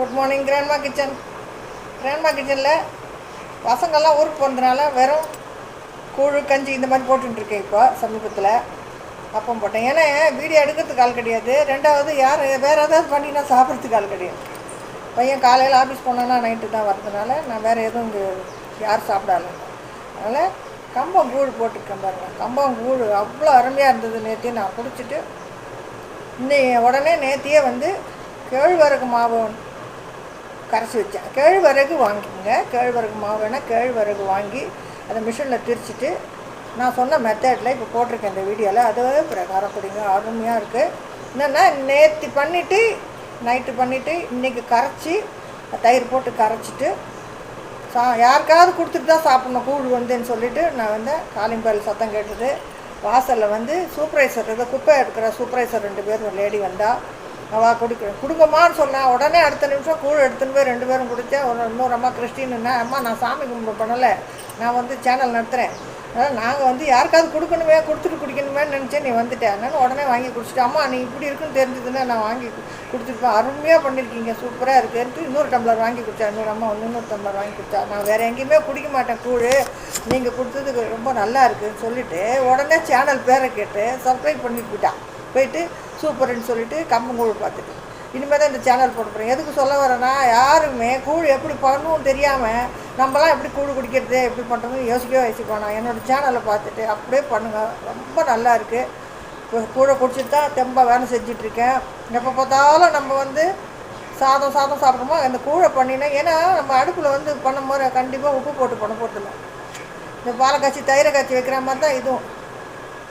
Good morning grandma kitchen grandma கிச்சனில் பசங்கள்லாம் ஊருக்கு போனதுனால வெறும் கூழ் கஞ்சி இந்த மாதிரி போட்டுருக்கேன் இப்போ சமீபத்தில். அப்பம் போட்டேன். ஏன்னா வீடியோ எடுக்கிறதுக்கு ஆள் கிடையாது. ரெண்டாவது யார் வேறு ஏதாவது பண்ணினா சாப்பிட்றதுக்கு ஆள் கிடையாது. பையன் காலையில் ஆஃபீஸ் போனோன்னா நைட்டு தான் வரதுனால நான் வேறு எதுவும் இங்கே யாரும் சாப்பிடால அதனால் கம்பம் கூழ் போட்டிருக்கேன் பாருங்கள் கம்பம் கூழ் அவ்வளோ அருமையாக இருந்தது நேற்று நான் குடிச்சிட்டு இன்னைக்கு உடனே நேத்தியே வந்து கேழ்வரகு மாவு கரைச்சி வச்சேன். கேழ்வரகு வாங்கிக்கோங்க. கேழ்வரகு மாவு வேணால் கேழ்வரகு வாங்கி அதை மிஷினில் திரிச்சிட்டு நான் சொன்ன மெத்தடில் இப்போ போட்டிருக்கேன் இந்த வீடியோவில் அதுவே பிரகாரம் குடிங்க. அருமையாக இருக்குது என்னென்னா நேற்று பண்ணிவிட்டு நைட்டு பண்ணிவிட்டு இன்றைக்கி கரைச்சி தயிர் போட்டு கரைச்சிட்டு சா யாருக்காவது கொடுத்துட்டு தான் சாப்பிட்ணும். கூழ் வந்துன்னு சொல்லிட்டு நான் வந்து காலிம்பால் சத்தம் கேட்டது. வாசலில் வந்து சூப்பர்வைசர் குப்பை எடுக்கிற சூப்பர்வைசர் ரெண்டு பேர் ஒரு லேடி வந்தால் அவள் குடிக்க கொடுங்கம்மான்னு சொன்னால் உடனே அடுத்த நிமிஷம் கூழ் எடுத்துன்னு போய் ரெண்டு பேரும் குடித்தேன் ஒரு இன்னொரு அம்மா கிறிஸ்டின்னா அம்மா நான் சாமி கும்பிட பண்ணலை. நான் வந்து சேனல் நடத்துகிறேன் அதனால் நாங்கள் வந்து யாருக்காவது கொடுக்கணுமே கொடுத்துட்டு குடிக்கணுமேன்னு நினச்சேன் நீ வந்துட்டேன் அதனால உடனே வாங்கி குடிச்சிட்டு அம்மா நீ இப்படி இருக்குன்னு தெரிஞ்சதுன்னா நான் வாங்கி கொடுத்துருப்பேன் அருமையாக பண்ணியிருக்கீங்க சூப்பராக இருக்குன்ட்டு இன்னொரு டம்ளர் வாங்கி குடித்தா இன்னொரு அம்மா வந்து இன்னொரு டம்ளர் வாங்கி குடித்தா நான் வேறு எங்கேயுமே குடிக்க மாட்டேன் கூழ். நீங்கள் கொடுத்ததுக்கு ரொம்ப நல்லா இருக்குதுன்னு சொல்லிவிட்டு உடனே சேனல் பேரை கேட்டு சப்ஸ்கிரைப் பண்ணி போயிட்டான் போயிட்டு சூப்பர்னு சொல்லிட்டு கம்பங்கூழ் பார்த்துட்டு. இனிமேல் தான் இந்த சேனல் போட போகிறேன் எதுக்கு சொல்ல வரேன்னா யாருமே கூழ் எப்படி பண்ணணும் தெரியாமல் நம்மலாம் எப்படி கூழ் குடிக்கிறது எப்படி பண்ணுறதுன்னு யோசிக்கவே யோசிக்க வேணாம். என்னோடய சேனலை பார்த்துட்டு அப்படியே பண்ணுங்கள் ரொம்ப நல்லா இருக்குது கூழை குடிச்சிட்டு தான் தெம்பாக வேலை செஞ்சிட்ருக்கேன். எப்போ பார்த்தாலும் நம்ம வந்து சாதம் சாதம் சாப்பிட்றோமோ அந்த கூழை பண்ணினா ஏன்னா நம்ம அடுப்பில் வந்து பண்ணும்போது கண்டிப்பாக உப்பு போட்டு பண்ண போகிறதில்ல இந்த பாலை காய்ச்சி தயிரை காய்ச்சி வைக்கிற மாதிரி தான் இதுவும்.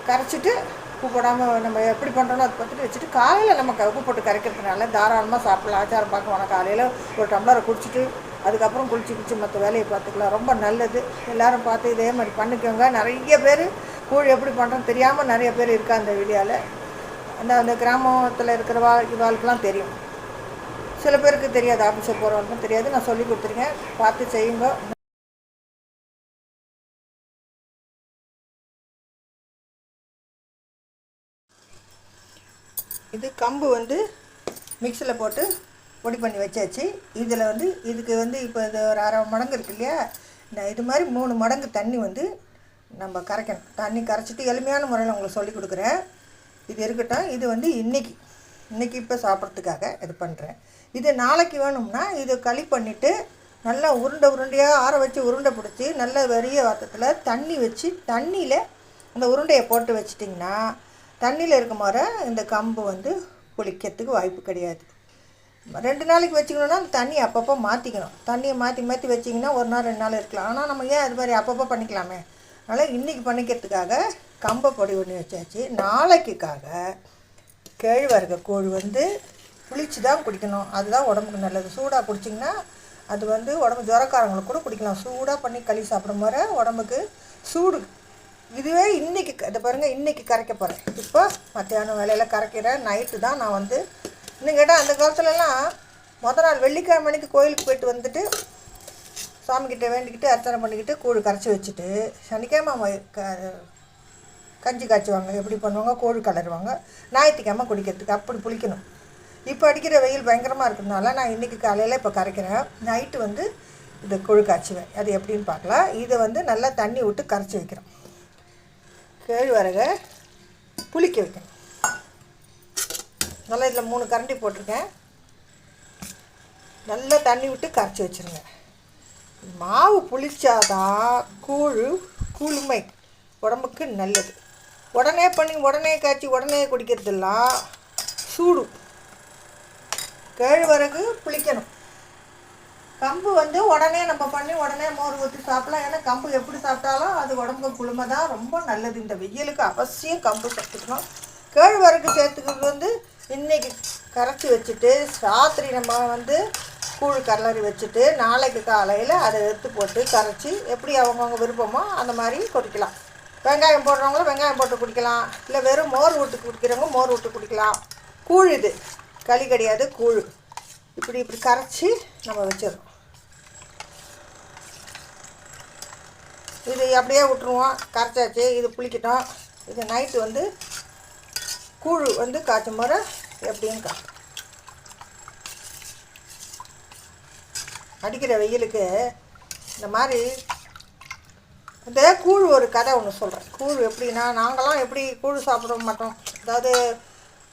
கரைச்சிட்டு உப்பு போடாமல் நம்ம எப்படி பண்ணுறோமோ அதை பார்த்துட்டு வச்சுட்டு காலையில் நம்ம உப்பு போட்டு கரைக்கிறதுனால தாராளமாக சாப்பிடலாம். ஆச்சாரம் பார்க்க வேணாம் காலையில் ஒரு டம்ளரை குடிச்சிட்டு அதுக்கப்புறம் குளிச்சு குளிச்சு மற்ற வேலையை பார்த்துக்கலாம். ரொம்ப நல்லது. எல்லோரும் பார்த்து இதே மாதிரி பண்ணிக்கோங்க. நிறைய பேர் கூழ் எப்படி பண்ணுறோன்னு தெரியாமல் நிறைய பேர் இருக்கா அந்த வீடியோவில் அந்த அந்த கிராமத்தில் இருக்கிற வா இவாளுக்கெல்லாம் தெரியும். சில பேருக்கு தெரியாது. ஆஃபீஸில் போகிறவங்களுக்கும் தெரியாது. நான் சொல்லி கொடுத்துருக்கேன். பார்த்து செய்யுங்க. இது கம்பு வந்து மிக்சியில் போட்டு பொடி பண்ணி வச்சாச்சு. இதில் வந்து இதுக்கு வந்து இப்போ இது ஒரு அரை மடங்கு இருக்கு இல்லையா? நான் இது மாதிரி மூணு மடங்கு தண்ணி வந்து நம்ம கரைக்கணும். தண்ணி கரைச்சிட்டு எளிமையான முறையில் உங்களுக்கு சொல்லி கொடுக்குறேன். இது இருக்கட்டும். இது வந்து இன்றைக்கி இன்றைக்கி இப்போ சாப்பிட்றதுக்காக இது பண்ணுறேன் இது நாளைக்கு வேணும்னா இது களி பண்ணிவிட்டு நல்லா உருண்டை உருண்டையாக ஆற வச்சு உருண்டை பிடிச்சி நல்ல வெறிய வாத்தத்தில் தண்ணி வச்சு தண்ணியில் அந்த உருண்டையை போட்டு வச்சிட்டிங்கன்னா தண்ணியில் இருக்கும் போது இந்த கம்பு வந்து புளிக்கிறதுக்கு வாய்ப்பு கிடையாது. ரெண்டு நாளைக்கு வச்சுக்கணுன்னா அந்த தண்ணியை அப்பப்போ மாற்றிக்கணும் தண்ணியை மாற்றி மாற்றி வச்சிங்கன்னா ஒரு நாள் ரெண்டு நாள் இருக்கலாம். ஆனால் நம்ம ஏன் அது மாதிரி அப்பப்போ பண்ணிக்கலாமே? அதனால் இன்றைக்கி பண்ணிக்கிறதுக்காக கம்பை பொடி பண்ணி வச்சாச்சு. நாளைக்குக்காக கேழ்வரகு கூழ் வந்து புளிச்சு தான் குடிக்கணும். அதுதான் உடம்புக்கு நல்லது. சூடாக குடிச்சிங்கன்னா அது வந்து உடம்பு ஜுரக்காரங்களுக்கு கூட குடிக்கலாம். சூடாக பண்ணி களி சாப்பிடும் போது உடம்புக்கு சூடு இதுவே இன்றைக்கி இதை பாருங்கள் இன்றைக்கி கரைக்க போகிறேன் இப்போ மத்தியானம் வேலையில் கரைக்கிறேன் நைட்டு தான் நான் வந்து இன்னும் கேட்டால் அந்த காலத்துலலாம் மொதல் நாள் வெள்ளிக்கிழமை மணிக்கு கோயிலுக்கு போயிட்டு வந்துட்டு சாமிக்கிட்ட வேண்டிக்கிட்டு அர்ச்சனை பண்ணிக்கிட்டு கூழ் கரைச்சி வச்சுட்டு சனிக்கிழமை க- கஞ்சி காய்ச்சுவாங்க. எப்படி பண்ணுவாங்க? கோழி கலருவாங்க. ஞாயிற்றுக்கிழமை குடிக்கிறதுக்கு அப்படி புளிக்கணும் இப்போ அடிக்கிற வெயில் பயங்கரமாக இருக்கிறதுனால நான் இன்றைக்கி காலையில் இப்போ கரைக்கிறேன். நைட்டு வந்து இது கொழு காய்ச்சுவேன். அது எப்படின்னு பார்க்கலாம். இதை வந்து நல்லா தண்ணி விட்டு கரைச்சி வைக்கிறோம் கேழ்வரகை புளிக்க வைக்கணும். நல்லா இதில் மூணு கரண்டி போட்டிருக்கேன். நல்லா தண்ணி விட்டு கரைச்சி வச்சுருங்க. மாவு புளிச்சாதான் கூழ் கூழ்மை. உடம்புக்கு நல்லது. உடனே பண்ணி உடனே காய்ச்சி உடனே குடிக்கிறதெல்லாம் சூடு. கேழ்வரகு புளிக்கணும். கம்பு வந்து உடனே நம்ம பண்ணி உடனே மோர் ஊற்றி சாப்பிடலாம். ஏன்னா கம்பு எப்படி சாப்பிட்டாலும் அது உடம்பு குளுமை தான் ரொம்ப நல்லது. இந்த வெயிலுக்கு அவசியம் கம்பு சாப்பிட்டுக்கணும் கேழ்வரகு சேர்த்துக்கிறது வந்து இன்றைக்கி கரைச்சி வச்சுட்டு ராத்திரி நம்ம வந்து கூழ் கலரி வச்சுட்டு நாளைக்கு காலையில் அதை எடுத்து போட்டு கரைச்சி எப்படி அவங்கவுங்க விருப்பமோ அந்த மாதிரி குடிக்கலாம் வெங்காயம் போடுறவங்களும் வெங்காயம் போட்டு குடிக்கலாம். இல்லை வெறும் மோர் விட்டு குடிக்கிறவங்க மோர் விட்டு குடிக்கலாம். கூழ் இது. களி கிடையாது கூழ். இப்படி இப்படி கரைச்சி நம்ம வச்சிடறோம். இது அப்படியே விட்டுருவோம். கரைச்சாச்சு. இது புளிக்கட்டும். இது நைட்டு வந்து கூழ் வந்து காய்ச்சும் முறை எப்படின்னு காட்டும் அடிக்கிற வெயிலுக்கு இந்த மாதிரி இந்த கூழ் ஒரு கதை ஒன்று சொல்கிறேன் கூழ் எப்படின்னா நாங்களாம் எப்படி கூழ் சாப்பிட மாட்டோம். அதாவது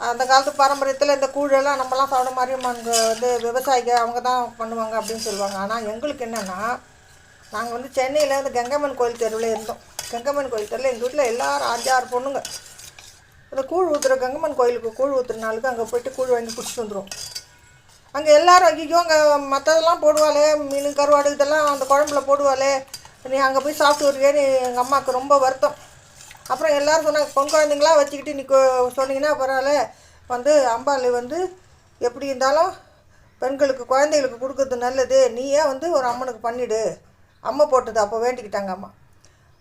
அந்த காலத்து பாரம்பரியத்தில் இந்த கூழெல்லாம் நம்மலாம் சாப்பிட மாதிரி அங்கே வந்து விவசாயிகள் அவங்க தான் பண்ணுவாங்க அப்படின்னு சொல்லுவாங்க. ஆனால் எங்களுக்கு என்னென்னா நாங்கள் வந்து சென்னையில் வந்து கங்கம்மன் கோயில் தெருவில் இருந்தோம். கங்கம்மன் கோயில் தெருவில் எங்கள் வீட்டில் எல்லாரும் அஞ்சாறு பொண்ணுங்க. அந்த கூழ் ஊற்றுற கங்கம்மன் கோயிலுக்கு கூழ் ஊற்றுற நாளுக்கு அங்கே போயிட்டு கூழ் வாங்கி குடிச்சிட்டு வந்துடும் அங்கே எல்லோரும் ஐயோ அங்கே மற்றதெல்லாம் போடுவாளே மீன் கருவாடு இதெல்லாம் அந்த குழம்புல போடுவாளே. நீ அங்கே போய் சாப்பிட்டு வருவியேன்னு எங்கள் அம்மாவுக்கு ரொம்ப வருத்தம். அப்புறம் எல்லோரும் சொன்னாங்க பொன் குழந்தைங்களாம் வச்சுக்கிட்டு நீ சொன்னீங்கன்னா பரவாயில்ல. வந்து அம்பாள் வந்து எப்படி இருந்தாலும் பெண்களுக்கு குழந்தைகளுக்கு கொடுக்கறது நல்லது. நீயே வந்து ஒரு அம்மனுக்கு பண்ணிவிடு அம்மா போட்டது அப்போ வேண்டிக்கிட்டாங்க அம்மா.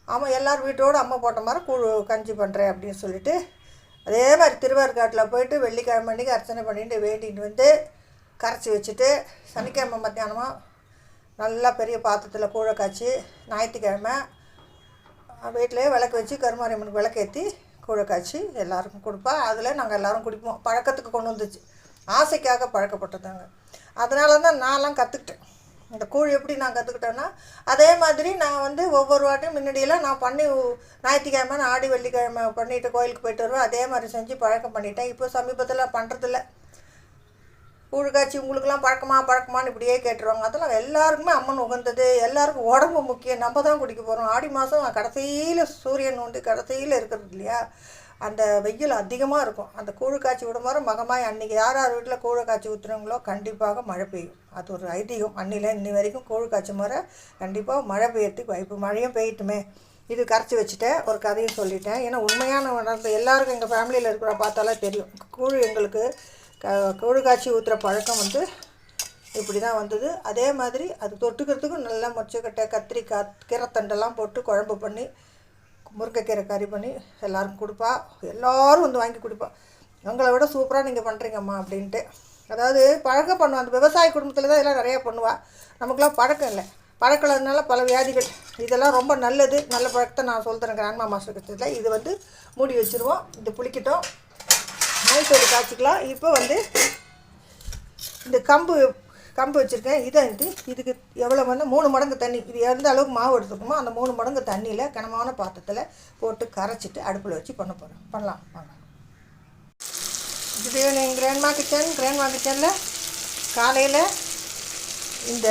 அம்மா எல்லார் வீட்டோடு அம்மா போட்ட மாதிரி கூழ் கஞ்சி பண்ணுறேன் அப்படின்னு சொல்லிட்டு அதே மாதிரி திருவாரூர்காட்டில் போயிட்டு வெள்ளிக்கிழமை அன்றைக்கி அர்ச்சனை பண்ணிட்டு வேண்டிட்டு வந்து கரைச்சி வச்சுட்டு சனிக்கிழமை மத்தியானமாக நல்லா பெரிய பாத்திரத்தில் கூழை காய்ச்சி ஞாயிற்றுக்கிழமை வீட்டிலே விளக்கு வச்சு கருமாரியம்மனுக்கு விளக்கேற்றி கூழை காய்ச்சி எல்லாருக்கும் கொடுப்பா. அதில் நாங்கள் எல்லோரும் குடிப்போம். பழக்கத்துக்கு கொண்டு வந்துச்சு. ஆசைக்காக பழக்கப்பட்டதாங்க. அதனால தான் நான்லாம் கற்றுக்கிட்டேன் இந்த கூழ் எப்படி நான் கற்றுக்கிட்டேன்னா அதே மாதிரி நான் வந்து ஒவ்வொரு வாட்டியும் முன்னாடியெல்லாம் நான் பண்ணி ஞாயிற்றுக்கிழமை நான் ஆடி வெள்ளிக்கிழமை பண்ணிவிட்டு கோயிலுக்கு போயிட்டு வருவேன். அதே மாதிரி செஞ்சு பழக்கம் பண்ணிட்டேன். இப்போ சமீபத்தில் பண்ணுறதில்ல கூழ் காய்ச்சி உங்களுக்கெல்லாம் பழக்கமா பழக்கமான்னு இப்படியே கேட்டுருவாங்க. அதெல்லாம் எல்லாருக்குமே அம்மன் உகந்தது. எல்லாருக்கும் உடம்பு முக்கியம். நம்ம தான் குடிக்க போகிறோம் ஆடி மாதம் கடைசியில் சூரியன் உண்டு கடைசியில் இருக்கிறது இல்லையா? அந்த வெயில் அதிகமாக இருக்கும். அந்த கூழ் காய்ச்சி விடும்போது மகமாய் அன்றைக்கி யார் யார் வீட்டில் கூழை காய்ச்சி ஊற்றுறாங்களோ கண்டிப்பாக மழை பெய்யும். அது ஒரு ஐதீகம். அன்னில இன்னி வரைக்கும் கூழ் காய்ச்சி முறை கண்டிப்பாக மழை பெய்யறதுக்கு வாய்ப்பு மழையும் பெய்யட்டுமே. இது கரைச்சி வச்சுட்டேன். ஒரு கதையும் சொல்லிட்டேன். ஏன்னா உண்மையான நடந்த எல்லாருக்கும் எங்கள் ஃபேமிலியில் இருக்கிற பார்த்தாலே தெரியும். கூழ் எங்களுக்கு க காய்ச்சி ஊற்றுற பழக்கம் வந்து இப்படி தான் வந்தது. அதே மாதிரி அது தொட்டுக்கிறதுக்கும் நல்லா மொச்சக்கட்டை கத்திரிக்காய் கீரைத்தண்டெல்லாம் போட்டு குழம்பு பண்ணி முருங்கைக்கீரை கறி பண்ணி எல்லாருக்கும் கொடுப்பா. எல்லோரும் வந்து வாங்கி கொடுப்பா. உங்களை விட சூப்பராக நீங்கள் பண்ணுறீங்கம்மா அப்படின்ட்டு. அதாவது பழக்கம் பண்ணுவாள் அந்த விவசாய குடும்பத்தில் தான் இதெல்லாம் நிறையா பண்ணுவாள் நமக்குலாம் பழக்கம் இல்லை. பழக்கம் இல்லாதனால பல வியாதிகள். இதெல்லாம் ரொம்ப நல்லது. நல்ல பழக்கத்தை நான் சொல்கிறேன் கிராண்ட்மா மாஸ்டர் கிட்ட இது. வந்து மூடி வச்சுருவோம். இது புளிக்கட்டும். மைசூர் காய்ச்சிக்கலாம். இப்போ வந்து இந்த கம்பு கம்பு வச்சுருக்கேன். இதை வந்து இதுக்கு எவ்வளோ வந்து மூணு மடங்கு தண்ணி. இது எந்த அளவுக்கு மாவு எடுத்துக்கணுமோ அந்த மூணு மடங்கு தண்ணியில் கனமான பாத்திரத்தில் போட்டு கரைச்சிட்டு அடுப்பில் வச்சு பண்ண போகிறேன் பண்ணலாம். வாங்க. இது எங்கள் கிராண்ட்மா கிச்சன் கிராண்ட்மா கிச்சனில் காலையில் இந்த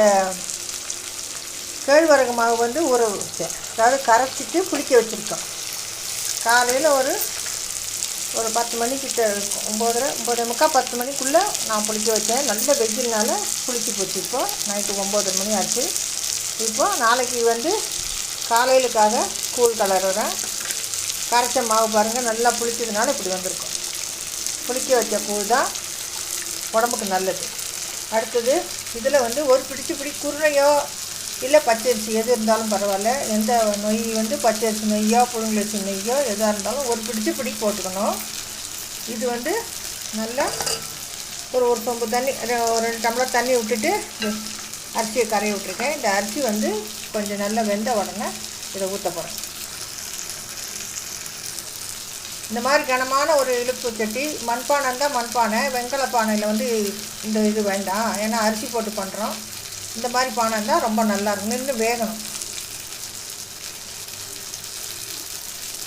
கேழ்வரகு மாவு வந்து ஊற வச்சேன். அதாவது கரைச்சிட்டு புளிக்க வச்சுருக்கோம். காலையில் ஒரு ஒரு பத்து மணிக்கிட்ட இருக்கும். ஒம்போதரை ஒம்பதரை முக்கால் பத்து மணிக்குள்ளே நான் புளிக்க வச்சேன் நல்ல வெயில்னால புளிச்சு போச்சு இப்போ. நைட்டு ஒம்பதரை மணி ஆச்சு. இப்போது நாளைக்கு வந்து காலையிலுக்காக கூழ் கலருறேன். கரைச்ச மாவு பாருங்கள் நல்லா புளிச்சதுனால இப்படி வந்திருக்கும். புளிக்க வச்ச கூழ் தான் உடம்புக்கு நல்லது. அடுத்தது இதில் வந்து ஒரு பிடிச்சு பிடி குருணையோ இல்லை பச்சரிசி எது இருந்தாலும் பரவாயில்ல. எந்த நொய் வந்து பச்சரிசி நெய்யோ புழுங்கலரிசி நெய்யோ எதாக இருந்தாலும் ஒரு பிடிச்சி பிடி போட்டுக்கணும். இது வந்து நல்லா ஒரு ஒரு சொம்பு தண்ணி ரெ- ஒரு ரெண்டு டம்ளர் தண்ணி விட்டுட்டு அரிசியை கரைய விட்ருக்கேன் இந்த அரிசி வந்து கொஞ்சம் நல்லா வெந்த உடனே இதை ஊற்ற போகிறேன் இந்த மாதிரி கனமான ஒரு இழுப்பு சட்டி மண்பானை இருந்தால் மண்பானை வெங்கல பானையில் வந்து இந்த இது வேண்டாம். ஏன்னா அரிசி போட்டு பண்ணுறோம் இந்த மாதிரி பானை இருந்தால் ரொம்ப நல்லாயிருக்கும் நின்று வேகணும்.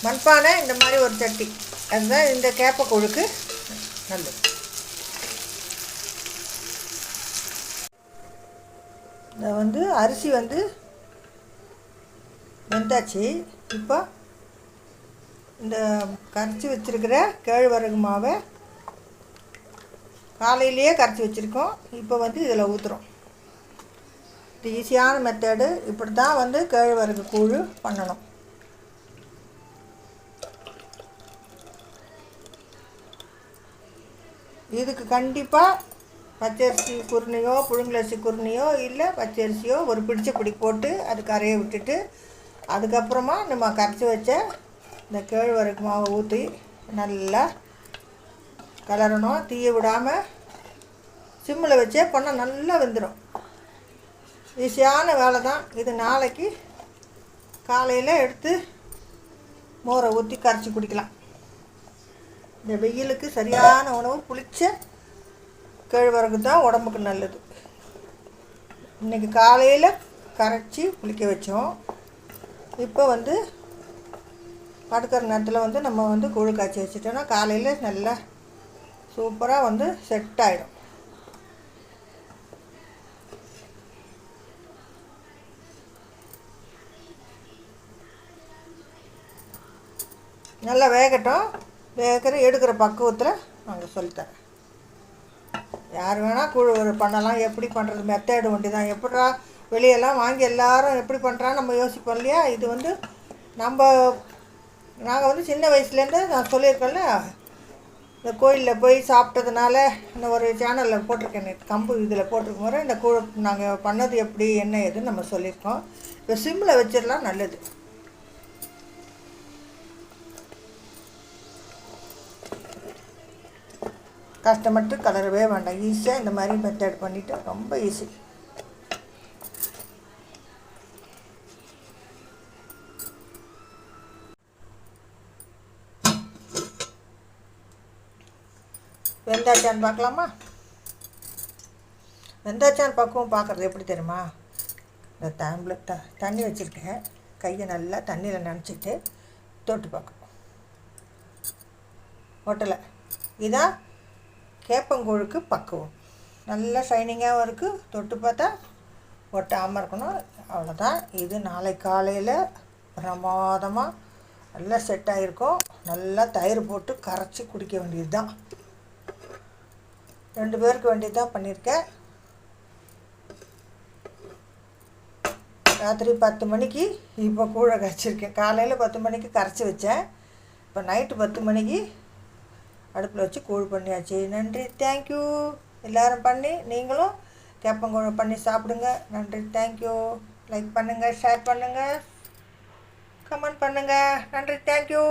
மண்பானை இந்த மாதிரி ஒரு சட்டி அதுதான் இந்த கேப்பை கொழுக்கு நல்லது. இதை வந்து அரிசி வந்து வெந்தாச்சு. இப்போ இந்த கரைச்சி வச்சிருக்கிற கேழ்வரகு மாவை காலையிலேயே கரைச்சி வச்சுருக்கோம். இப்போ வந்து இதில் ஊற்றுறோம் ஈஸியான மெத்தடு இப்படி தான் வந்து கேழ்வரகு கூழ் பண்ணணும். இதுக்கு கண்டிப்பாக பச்சரிசி குருணையோ புழுங்கலரிசி குருணையோ இல்லை பச்சரிசியோ ஒரு பிடிச்ச பிடி போட்டு அது கரையை விட்டுட்டு அதுக்கப்புறமா நம்ம கரைச்சி வச்ச இந்த கேழ்வரகு மாவை ஊற்றி நல்லா கலரணும். தீய விடாமல் சிம்மில் வச்சே பண்ணால் நல்லா வெந்துடும் ஈஸியான வேலை தான் இது நாளைக்கு காலையில் எடுத்து மோரை ஊற்றி கரைச்சி குடிக்கலாம். இந்த வெயிலுக்கு சரியான உணவு புளிச்ச கேழ்வரகு தான் உடம்புக்கு நல்லது. இன்றைக்கி காலையில் கரைச்சி குளிக்க வச்சோம். இப்போ வந்து படுக்கிற நேரத்தில் வந்து நம்ம வந்து கூழ் காய்ச்சி வச்சிட்டோன்னா காலையில் நல்லா சூப்பராக வந்து செட் ஆகிடும் நல்லா வேகட்டும். வேகிற எடுக்கிற பக்குவத்தில் நாங்கள் சொல்லித்தரேன் யார் வேணால் குழு பண்ணலாம். எப்படி பண்ணுறது மெத்தேடு ஒண்டி தான் எப்படா வெளியெல்லாம் வாங்கி எல்லாரும் எப்படி பண்ணுறான்னு நம்ம யோசிப்போம் இல்லையா? இது வந்து நம்ம நாங்கள் வந்து சின்ன வயசுலேருந்து நான் சொல்லியிருக்கேன்ல இந்த கோயிலில் போய் சாப்பிட்டதுனால இந்த ஒரு சேனலில் போட்டிருக்கேன். கம்பு இதில் போட்டிருக்கும் போது இந்த கூழ் நாங்கள் பண்ணது எப்படி என்ன ஏதுன்னு நம்ம சொல்லியிருக்கோம். இப்போ சிம்மில் வச்சிடலாம் நல்லது. கஷ்டப்பட்டு கலரவே வேண்டாம். ஈஸியாக இந்த மாதிரி மெத்தட் பண்ணிவிட்டு ரொம்ப ஈஸி வெந்தாச்சான்னு பார்க்கலாமா? வெந்தாச்சான் பக்குவம் பார்க்குறது எப்படி தெரியுமா? இந்த டேம்பில் த தண்ணி வச்சுருக்கேன். கையை நல்லா தண்ணியில் நினச்சிட்டு தொட்டு பார்க்கணும். ஒட்டலை. இதான் கேப்பங்கூழுக்கு பக்குவம். நல்லா ஷைனிங்காகவும் இருக்குது தொட்டு பார்த்தா ஒட்டாமல் இருக்கணும். அவ்வளோதான் இது நாளை காலையில் பிரமாதமாக நல்லா செட் ஆகிருக்கும் நல்லா தயிர் போட்டு கரைச்சி குடிக்க வேண்டியது தான் ரெண்டு பேருக்கு வேண்டியது தான் பண்ணியிருக்கேன். ராத்திரி பத்து மணிக்கு இப்போ கூழ கரைச்சிருக்கேன் காலையில் பத்து மணிக்கு கரைச்சி வச்சேன். இப்போ நைட்டு பத்து மணிக்கு அடுப்பில் வச்சு கூழ் பண்ணியாச்சு. நன்றி. தேங்க்யூ எல்லாரும் பண்ணி நீங்களும் கேப்பங்கூழ் பண்ணி சாப்பிடுங்க. நன்றி. தேங்க்யூ லைக் பண்ணுங்கள் ஷேர் பண்ணுங்கள் கமெண்ட் பண்ணுங்கள் நன்றி. Thank you